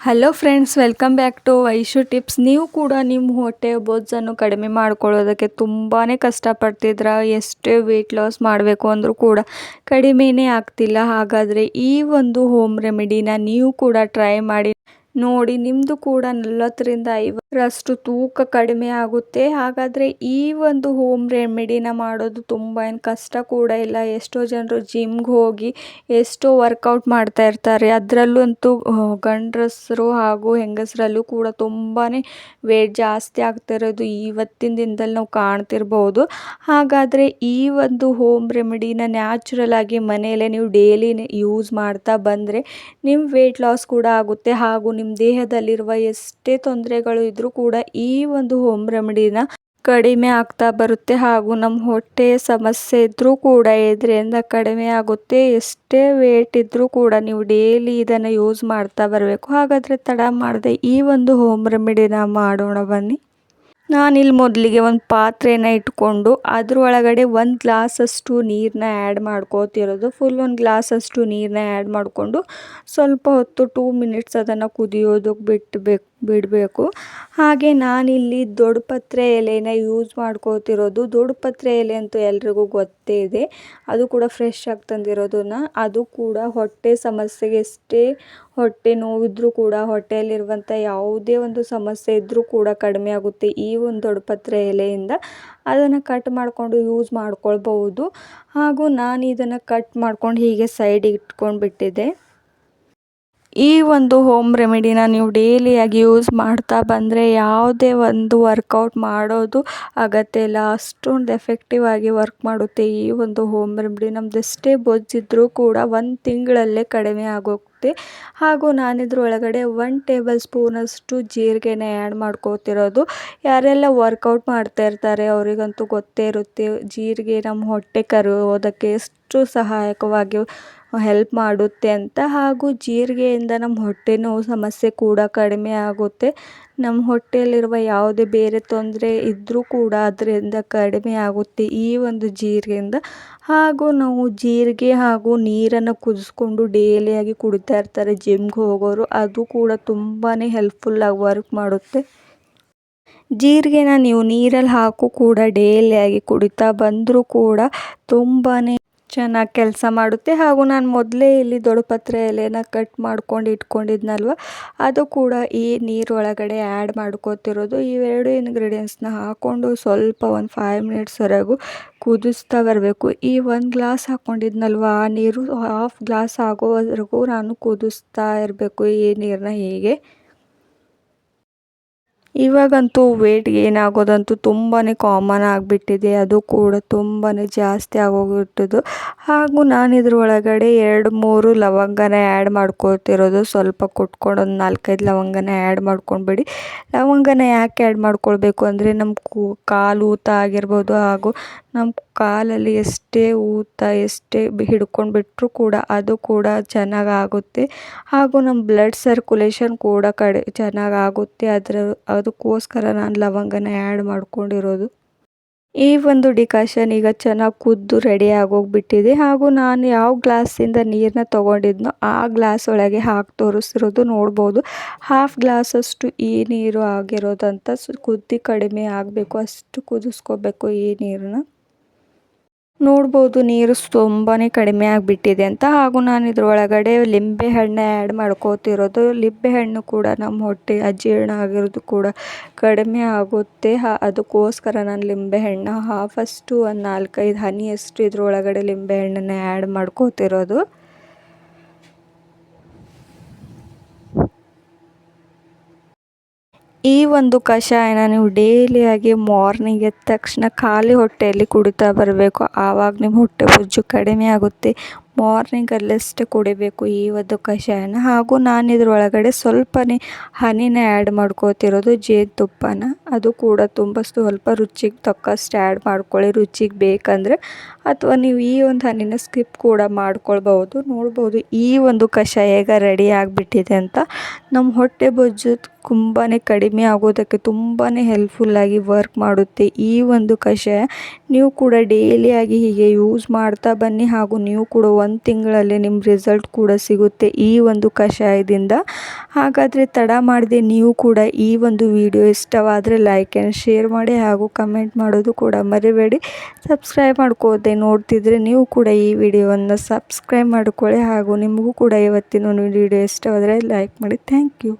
Hello friends welcome back to Vaishu tips ನೀವು ಕೂಡ ನಿಮ್ಮ ಹೊಟ್ಟೆ ಬೊಜ್ಜನ್ನು ಕಡಿಮೆ ಮಾಡ್ಕೊಳ್ಳೋದಕ್ಕೆ ತುಂಬಾ ಕಷ್ಟಪಡ್ತಿದ್ರ, ಎಷ್ಟೇ ವೆಯ್ಟ್ ಲಾಸ್ ಮಾಡಬೇಕು ಅಂದರೂ ಕೂಡ ಕಡಿಮೆನೇ ಆಗ್ತಿಲ್ಲ. ಹಾಗಾದರೆ ಈ ಒಂದು ಹೋಮ್ ರೆಮಿಡಿನ ನೀವು ಕೂಡ ಟ್ರೈ ಮಾಡಿ ನೋಡಿ ನಿಮ್ಮದು ಕೂಡ ನಲವತ್ತರಿಂದ ಐವತ್ತರಷ್ಟು ತೂಕ ಕಡಿಮೆ ಆಗುತ್ತೆ. ಹಾಗಾದರೆ ಈ ಒಂದು ಹೋಮ್ ರೆಮಿಡಿನ ಮಾಡೋದು ತುಂಬ ಏನು ಕಷ್ಟ ಕೂಡ ಇಲ್ಲ. ಎಷ್ಟೋ ಜನರು ಜಿಮ್ಗೆ ಹೋಗಿ ಎಷ್ಟೋ ವರ್ಕೌಟ್ ಮಾಡ್ತಾ ಇರ್ತಾರೆ. ಅದರಲ್ಲೂ ಅಂತೂ ಗಂಡಸರು ಹಾಗೂ ಹೆಂಗಸರಲ್ಲೂ ಕೂಡ ತುಂಬಾ ವೇಟ್ ಜಾಸ್ತಿ ಆಗ್ತಿರೋದು ಇವತ್ತಿನ ದಿನದಲ್ಲಿ ನಾವು ಕಾಣ್ತಿರ್ಬೋದು. ಹಾಗಾದರೆ ಈ ಒಂದು ಹೋಮ್ ರೆಮಿಡಿನ ನ್ಯಾಚುರಲ್ ಆಗಿ ಮನೆಯಲ್ಲೇ ನೀವು ಡೈಲಿ ಯೂಸ್ ಮಾಡ್ತಾ ಬಂದರೆ ನಿಮ್ಮ ವೇಟ್ ಲಾಸ್ ಕೂಡ ಆಗುತ್ತೆ ಹಾಗೂ ನಿಮ್ಮ ದೇಹದಲ್ಲಿರುವ ಎಷ್ಟೇ ತೊಂದರೆಗಳು ಇದ್ದರೂ ಕೂಡ ಈ ಒಂದು ಹೋಮ್ ರೆಮಿಡಿನ ಕಡಿಮೆ ಆಗ್ತಾ ಬರುತ್ತೆ. ಹಾಗೂ ನಮ್ಮ ಹೊಟ್ಟೆ ಸಮಸ್ಯೆ ಇದ್ದರೂ ಕೂಡ ಇದರಿಂದ ಕಡಿಮೆ ಆಗುತ್ತೆ. ಎಷ್ಟೇ ವೇಟ್ ಇದ್ದರೂ ಕೂಡ ನೀವು ಡೈಲಿ ಇದನ್ನು ಯೂಸ್ ಮಾಡ್ತಾ ಬರಬೇಕು. ಹಾಗಾದರೆ ತಡ ಮಾಡದೆ ಈ ಒಂದು ಹೋಮ್ ರೆಮಿಡಿನ ಮಾಡೋಣ ಬನ್ನಿ. ನಾನಿಲ್ಲಿ ಮೊದಲಿಗೆ ಒಂದು ಪಾತ್ರೆನ ಇಟ್ಕೊಂಡು ಅದ್ರೊಳಗಡೆ ಒಂದು ಗ್ಲಾಸಷ್ಟು ನೀರನ್ನ ಆ್ಯಡ್ ಮಾಡ್ಕೋತಿರೋದು. ಫುಲ್ ಒಂದು ಗ್ಲಾಸಷ್ಟು ನೀರನ್ನ ಆ್ಯಡ್ ಮಾಡಿಕೊಂಡು ಸ್ವಲ್ಪ ಹೊತ್ತು ಟೂ ಮಿನಿಟ್ಸ್ ಅದನ್ನು ಕುದಿಯೋದಕ್ಕೆ ಬಿಟ್ಟಬೇಕು ಬಿಡಬೇಕು. ಹಾಗೆ ನಾನಿಲ್ಲಿ ದೊಡ್ಡಪತ್ರೆ ಎಲೆನ ಯೂಸ್ ಮಾಡ್ಕೋತಿರೋದು. ದೊಡ್ಡಪತ್ರೆ ಎಲೆ ಅಂತೂ ಎಲ್ರಿಗೂ ಗೊತ್ತೇ ಇದೆ. ಅದು ಕೂಡ ಫ್ರೆಶ್ ಆಗಿ ತಂದಿರೋದನ್ನ. ಅದು ಕೂಡ ಹೊಟ್ಟೆ ಸಮಸ್ಯೆಗೆ ಎಷ್ಟೇ ಹೊಟ್ಟೆ ನೋವಿದ್ರೂ ಕೂಡ, ಹೊಟ್ಟೆಯಲ್ಲಿರುವಂಥ ಯಾವುದೇ ಒಂದು ಸಮಸ್ಯೆ ಇದ್ದರೂ ಕೂಡ ಕಡಿಮೆ ಆಗುತ್ತೆ ಈ ಒಂದು ದೊಡ್ಡಪತ್ರೆ ಎಲೆಯಿಂದ. ಅದನ್ನು ಕಟ್ ಮಾಡಿಕೊಂಡು ಯೂಸ್ ಮಾಡ್ಕೊಳ್ಬಹುದು. ಹಾಗೂ ನಾನು ಇದನ್ನು ಕಟ್ ಮಾಡ್ಕೊಂಡು ಹೀಗೆ ಸೈಡಿಗೆ ಇಟ್ಕೊಂಡು ಬಿಟ್ಟಿದ್ದೆ ಈ ಒಂದು ಹೋಮ್ ರೆಮಿಡಿನ ನೀವು ಡೈಲಿಯಾಗಿ ಯೂಸ್ ಮಾಡ್ತಾ ಬಂದರೆ ಯಾವುದೇ ಒಂದು ವರ್ಕೌಟ್ ಮಾಡೋದು ಅಗತ್ಯ ಇಲ್ಲ. ಅಷ್ಟೊಂದು ಎಫೆಕ್ಟಿವ್ ಆಗಿ ವರ್ಕ್ ಮಾಡುತ್ತೆ ಈ ಒಂದು ಹೋಮ್ ರೆಮಿಡಿ ನಮ್ದು ಎಷ್ಟೇ ಬೊಜ್ಜಿದ್ರೂ ಕೂಡ ಒಂದು ತಿಂಗಳಲ್ಲೇ ಕಡಿಮೆ ಆಗೋಗುತ್ತೆ ಹಾಗೂ ನಾನಿದ್ರ ಒಳಗಡೆ ಒನ್ ಟೇಬಲ್ ಸ್ಪೂನಷ್ಟು ಜೀರಿಗೆನ ಆ್ಯಡ್ ಮಾಡ್ಕೋತಿರೋದು. ಯಾರೆಲ್ಲ ವರ್ಕೌಟ್ ಮಾಡ್ತಾ ಇರ್ತಾರೆ ಅವರಿಗಂತೂ ಗೊತ್ತೇ ಇರುತ್ತೆ. ಜೀರಿಗೆ ನಮ್ಮ ಹೊಟ್ಟೆ ಕರೆಯೋದಕ್ಕೆ ಎಷ್ಟು ಸಹಾಯಕವಾಗಿ ಹೆಲ್ಪ್ ಮಾಡುತ್ತೆ ಅಂತ. ಹಾಗೂ ಜೀರಿಗೆಯಿಂದ ನಮ್ಮ ಹೊಟ್ಟೆ ನೋವು ಸಮಸ್ಯೆ ಕೂಡ ಕಡಿಮೆ ಆಗುತ್ತೆ. ನಮ್ಮ ಹೊಟ್ಟೆಯಲ್ಲಿರುವ ಯಾವುದೇ ಬೇರೆ ತೊಂದರೆ ಇದ್ದರೂ ಕೂಡ ಅದರಿಂದ ಕಡಿಮೆ ಆಗುತ್ತೆ. ಈ ಒಂದು ಜೀರಿಗೆಯಿಂದ ಹಾಗೂ ನಾವು ಜೀರಿಗೆ ಹಾಗೂ ನೀರನ್ನು ಕುದಿಸ್ಕೊಂಡು ಡೇಲಿಯಾಗಿ ಕುಡಿತಾ ಇರ್ತಾರೆ. ಜಿಮ್ಗೆ ಹೋಗೋರು ಅದು ಕೂಡ ತುಂಬಾ ಹೆಲ್ಪ್ಫುಲ್ಲಾಗಿ ವರ್ಕ್ ಮಾಡುತ್ತೆ. ಜೀರಿಗೆನ ನೀವು ನೀರಲ್ಲಿ ಹಾಕು ಕೂಡ ಡೇಲಿಯಾಗಿ ಕುಡಿತಾ ಬಂದರೂ ಕೂಡ ತುಂಬಾ ಚೆನ್ನಾಗಿ ಕೆಲಸ ಮಾಡುತ್ತೆ. ಹಾಗೂ ನಾನು ಮೊದಲೇ ಇಲ್ಲಿ ದೊಡ್ಡಪತ್ರೆ ಎಲೆನ ಕಟ್ ಮಾಡ್ಕೊಂಡು ಇಟ್ಕೊಂಡಿದ್ನಲ್ವ, ಅದು ಕೂಡ ಈ ನೀರೊಳಗಡೆ ಆ್ಯಡ್ ಮಾಡ್ಕೋತಿರೋದು. ಇವೆರಡು ಇಂಗ್ರೀಡಿಯೆಂಟ್ಸ್ನ ಹಾಕ್ಕೊಂಡು ಸ್ವಲ್ಪ ಒಂದು ಫೈವ್ ಮಿನಿಟ್ಸ್ವರೆಗೂ ಕುದಿಸ್ತಾ ಬರಬೇಕು. ಈ ಒಂದು ಗ್ಲಾಸ್ ಹಾಕ್ಕೊಂಡಿದ್ನಲ್ವ ಆ ನೀರು ಹಾಫ್ ಗ್ಲಾಸ್ ಆಗೋವರೆಗೂ ನಾನು ಕುದಿಸ್ತಾ ಇರಬೇಕು ಈ ನೀರನ್ನ ಹೀಗೆ. ಇವಾಗಂತೂ ವೇಟ್ ಗೇನ್ ಆಗೋದಂತೂ ತುಂಬಾ ಕಾಮನ್ ಆಗಿಬಿಟ್ಟಿದೆ. ಅದು ಕೂಡ ತುಂಬಾ ಜಾಸ್ತಿ ಆಗೋಗಿಬಿಟ್ಟಿದ್ದು. ಹಾಗೂ ನಾನು ಇದ್ರ ಒಳಗಡೆ ಎರಡು ಮೂರು ಲವಂಗನ ಆ್ಯಡ್ ಮಾಡ್ಕೊಳ್ತಿರೋದು. ಸ್ವಲ್ಪ ಕುಟ್ಕೊಂಡು ಒಂದು ನಾಲ್ಕೈದು ಲವಂಗನ ಆ್ಯಡ್ ಮಾಡ್ಕೊಂಡ್ಬಿಡಿ. ಲವಂಗನ ಯಾಕೆ ಆ್ಯಡ್ ಮಾಡ್ಕೊಳ್ಬೇಕು ಅಂದರೆ ನಮ್ಮ ಕೂ, ಕಾಲು ಊತ ಆಗಿರ್ಬೋದು ಹಾಗೂ ನಮ್ಮ ಕಾಲಲ್ಲಿ ಎಷ್ಟೇ ಊತ, ಎಷ್ಟೇ ಹಿಡ್ಕೊಂಡು ಬಿಟ್ಟರೂ ಕೂಡ ಅದು ಕೂಡ ಚೆನ್ನಾಗಾಗುತ್ತೆ. ಹಾಗೂ ನಮ್ಮ ಬ್ಲಡ್ ಸರ್ಕ್ಯುಲೇಷನ್ ಕೂಡ ಕಡೆ ಚೆನ್ನಾಗಾಗುತ್ತೆ. ಅದರ ಅದಕ್ಕೋಸ್ಕರ ನಾನು ಲವಂಗನ ಆ್ಯಡ್ ಮಾಡ್ಕೊಂಡಿರೋದು. ಈ ಒಂದು ಡಿಕಾಷನ್ ಈಗ ಚೆನ್ನಾಗಿ ಕುದ್ದು ರೆಡಿ ಆಗೋಗ್ಬಿಟ್ಟಿದೆ. ಹಾಗೂ ನಾನು ಯಾವ ಗ್ಲಾಸಿಂದ ನೀರನ್ನ ತೊಗೊಂಡಿದ್ನೋ ಆ ಗ್ಲಾಸ್ ಒಳಗೆ ಹಾಕಿ ತೋರಿಸಿರೋದು ನೋಡ್ಬೋದು. ಹಾಫ್ ಗ್ಲಾಸಷ್ಟು ಈ ನೀರು ಆಗಿರೋದಂತ ಕುದ್ದಿ ಕಡಿಮೆ ಆಗಬೇಕು, ಅಷ್ಟು ಕುದಿಸ್ಕೋಬೇಕು ಈ ನೀರನ್ನ. ನೋಡ್ಬೋದು, ನೀರು ತುಂಬಾ ಕಡಿಮೆ ಆಗಿಬಿಟ್ಟಿದೆ ಅಂತ. ಹಾಗೂ ನಾನು ಇದರೊಳಗಡೆ ಲಿಂಬೆ ಹಣ್ಣು ಆ್ಯಡ್ ಮಾಡ್ಕೋತಿರೋದು. ಲಿಂಬೆ ಹಣ್ಣು ಕೂಡ ನಮ್ಮ ಹೊಟ್ಟೆ ಅಜೀರ್ಣ ಆಗಿರೋದು ಕೂಡ ಕಡಿಮೆ ಆಗುತ್ತೆ. ಅದಕ್ಕೋಸ್ಕರ ನಾನು ಲಿಂಬೆ ಹಣ್ಣು ಹಾಫಷ್ಟು ಒಂದು ನಾಲ್ಕೈದು ಹನಿಯಷ್ಟು ಇದರೊಳಗಡೆ ಲಿಂಬೆ ಹಣ್ಣನ್ನು ಆ್ಯಡ್ ಮಾಡ್ಕೋತಿರೋದು. ಈ ಒಂದು ಕಷಾಯನ ನೀವು ಡೈಲಿಯಾಗಿ ಮಾರ್ನಿಂಗ್ ಎದ್ದ ತಕ್ಷಣ ಖಾಲಿ ಹೊಟ್ಟೆಯಲ್ಲಿ ಕುಡಿತಾ ಬರಬೇಕು. ಆವಾಗ ನಿಮ್ಮ ಹೊಟ್ಟೆ ಬೊಜ್ಜು ಕಡಿಮೆ ಆಗುತ್ತೆ. ಮಾರ್ನಿಂಗಲ್ಲಷ್ಟೇ ಕುಡಿಬೇಕು ಈ ಒಂದು ಕಷಾಯನ. ಹಾಗೂ ನಾನು ಇದರೊಳಗಡೆ ಸ್ವಲ್ಪನೇ ಹನಿನ ಆ್ಯಡ್ ಮಾಡ್ಕೋತಿರೋದು ಜೇನುತುಪ್ಪನ ಅದು ಕೂಡ ತುಂಬ ಸ್ವಲ್ಪ ರುಚಿಗೆ ತಕ್ಕಷ್ಟು ಆ್ಯಡ್ ಮಾಡ್ಕೊಳ್ಳಿ. ರುಚಿಗೆ ಬೇಕಂದರೆ ಅಥವಾ ನೀವು ಈ ಒಂದು ಹನಿನ ಸ್ಕಿಪ್ ಕೂಡ ಮಾಡ್ಕೊಳ್ಬಹುದು. ನೋಡ್ಬೋದು ಈ ಒಂದು ಕಷಾಯ ಈಗ ರೆಡಿ ಆಗಿಬಿಟ್ಟಿದೆ ಅಂತ. ನಮ್ಮ ಹೊಟ್ಟೆ ಬೊಜ್ಜು ತುಂಬಾ ಕಡಿಮೆ ಆಗೋದಕ್ಕೆ ತುಂಬಾ ಹೆಲ್ಪ್ಫುಲ್ಲಾಗಿ ವರ್ಕ್ ಮಾಡುತ್ತೆ ಈ ಒಂದು ಕಷಾಯ. ನೀವು ಕೂಡ ಡೈಲಿಯಾಗಿ ಹೀಗೆ ಯೂಸ್ ಮಾಡ್ತಾ ಬನ್ನಿ. ಹಾಗೂ ನೀವು ಕೂಡ ಒಂದು ತಿಂಗಳಲ್ಲಿ ನಿಮ್ಮ ರಿಸಲ್ಟ್ ಕೂಡ ಸಿಗುತ್ತೆ ಈ ಒಂದು ಕಷಾಯದಿಂದ. ಹಾಗಾದರೆ ತಡ ಮಾಡದೆ ನೀವು ಕೂಡ ಈ ಒಂದು ವಿಡಿಯೋ ಇಷ್ಟವಾದರೆ ಲೈಕ್ ಆ್ಯಂಡ್ ಶೇರ್ ಮಾಡಿ ಹಾಗೂ ಕಮೆಂಟ್ ಮಾಡೋದು ಕೂಡ ಮರಿಬೇಡಿ. ಸಬ್ಸ್ಕ್ರೈಬ್ ಮಾಡ್ಕೋದೆ ನೋಡ್ತಿದ್ರೆ ನೀವು ಕೂಡ ಈ ವಿಡಿಯೋವನ್ನು ಸಬ್ಸ್ಕ್ರೈಬ್ ಮಾಡ್ಕೊಳ್ಳಿ ಹಾಗೂ ನಿಮಗೂ ಕೂಡ ಇವತ್ತಿನ ಒಂದು ವಿಡಿಯೋ ಇಷ್ಟವಾದರೆ ಲೈಕ್ ಮಾಡಿ. Thank you